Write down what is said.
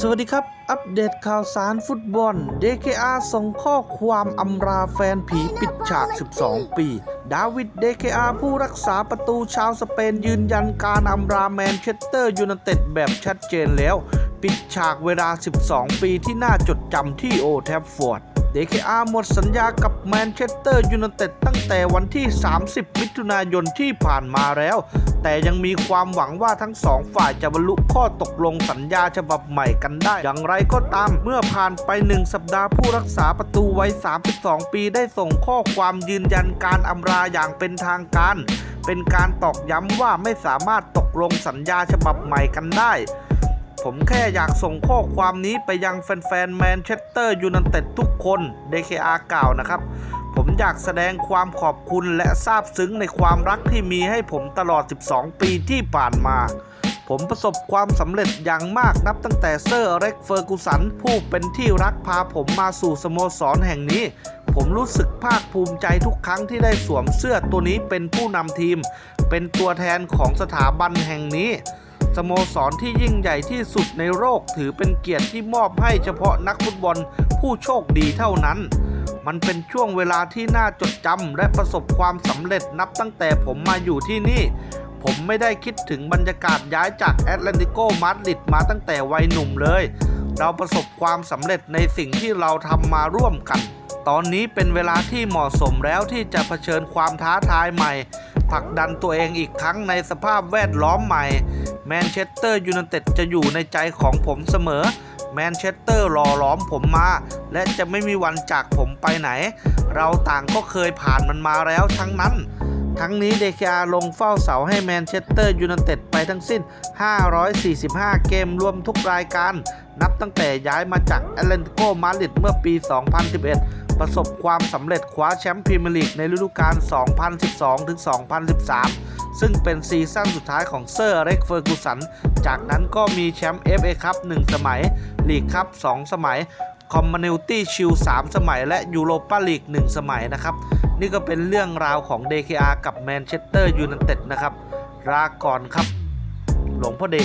สวัสดีครับ อัปเดตข่าวสารฟุตบอล DKR ส่งข้อความอำราแฟนผีปิดฉาก 12 ปี ดาวิด DKR ผู้รักษาประตูชาวสเปนยืนยันการอำราแมนเชสเตอร์ยูไนเต็ดแบบชัดเจนแล้ว ปิดฉากเวลา 12 ปีที่น่าจดจำที่โอแทฟฟอร์ด DKR หมดสัญญากับแมนเชสเตอร์ยูไนเต็ดตั้งแต่วันที่ 30 มิถุนายนที่ผ่านมาแล้ว แต่ยังมีความหวังว่าทั้งสองฝ่ายจะบรรลุข้อตกลงสัญญาฉบับใหม่กันได้ อย่างไรก็ตามเมื่อผ่านไปหนึ่งสัปดาห์ผู้รักษาประตูวัย 32 ปีได้ส่งข้อความยืนยันการอำลาอย่างเป็นทางการ เป็นการตอกย้ำว่าไม่สามารถตกลงสัญญาฉบับใหม่กันได้ ผมแค่อยากส่งข้อความนี้ไปยังแฟนๆแมนเชสเตอร์ยูไนเต็ดทุกคน DKR กล่าวนะครับ ผมอยากแสดงความขอบคุณและซาบซึ้งในความรักที่มีให้ผมตลอด 12 ปีที่ผ่านมา ผมประสบความสำเร็จอย่างมากนับตั้งแต่เซอร์อเล็กเฟอร์กูสันผู้เป็นที่รักพาผมมาสู่สโมสรแห่งนี้ผมรู้สึกภาคภูมิใจทุกครั้งที่ได้สวมเสื้อตัวนี้เป็นผู้นำทีม เป็นตัวแทนของสถาบันแห่งนี้ สโมสรที่ยิ่งใหญ่ที่สุดในโลกถือเป็นเกียรติที่มอบให้เฉพาะนักฟุตบอลผู้โชคดีเท่านั้น มันเป็นช่วงเวลาที่น่าจดจำและประสบความสำเร็จนับตั้งแต่ผมมาอยู่ที่นี่ ผมไม่ได้คิดถึงบรรยากาศย้ายจากแอตแลนติโกมาดริดมาตั้งแต่วัยหนุ่มเลย เราประสบความสำเร็จในสิ่งที่เราทำมาร่วมกัน ตอนนี้เป็นเวลาที่เหมาะสมแล้วที่จะเผชิญความท้าทายใหม่ ผลักดันตัวเองอีกครั้งในสภาพแวดล้อมใหม่ แมนเชสเตอร์ยูไนเต็ดจะอยู่ในใจของผมเสมอ แมนเชสเตอร์รอล้อมผมมา และจะไม่มีวันจากผมไปไหน เราต่างก็เคยผ่านมันมาแล้วทั้งนั้น ทั้งนี้เดคาลงเฝ้าเสาให้แมนเชสเตอร์ยูไนเต็ดไปทั้งสิ้น 545 เกมรวมทุกรายการ นับตั้งแต่ย้ายมาจากแอตเลนติโกมาดริดเมื่อปี 2011 ประสบความสำเร็จคว้าแชมป์พรีเมียร์ลีกในฤดูกาล 2012-2013 ซึ่งเป็นซีซั่นสุดท้ายของเซอร์เล็กเฟอร์กูสัน จากนั้นก็มีแชมป์ FA คัพ1สมัย ลีกคัพ2สมัยคอมมูนิตี้ชิล3สมัย และยูโรปาลีก1สมัยนะครับ นี่ก็เป็นเรื่องราวของ DKR กับแมนเชสเตอร์ยูไนเต็ดนะครับลาก่อนครับ หลวงพ่อเด